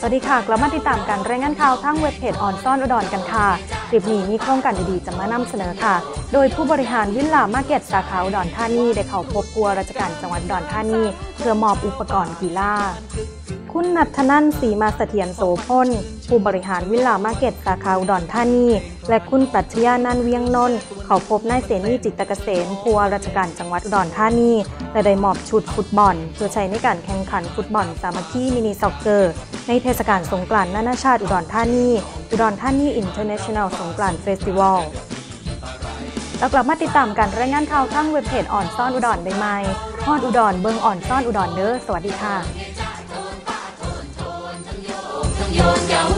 สวัสดีค่ะ กลับมาติดตามการรายงานข่าวทั้งเว็บเพจออนซ่อนอุดรกันค่ะคลิปนี้มีโครงการดีๆจะมานำเสนอค่ะ โดยผู้บริหารวิลล่ามาร์เก็ตสาขาอุดรธานีได้เข้าพบผู้ว่าราชการจังหวัดอุดรธานี เพื่อมอบอุปกรณ์กีฬา คุณนัทนันท์สีมาเสถียรโสพลผู้บริหารวิลล่ามาเก็ตสาขาอุดรธานี และคุณปรัชญานันเวียงนนท์เขาพบนายเสนีจิตตเกษมผู้ว่าราชการจังหวัดอุดรธานีและได้มอบชุดฟุตบอล เพื่อใช้ในการแข่งขันฟุตบอลสามัคคีมินิซ็อกเกอร์ ในเทศกาลสงกรานต์นานาชาติอุดรธานีอุดรธานีอินเตอร์เนชั่นแนลสงกรานต์เฟสติวัลแล้วกลับมาติดตามการรายงานข่าวทั้งเว็บเพจอ่อนซ่อนอุดรได้ไหมฮอดอุดรเบิงอ่อนซ่อนอุดรเด้อสวัสดีค่ะ โ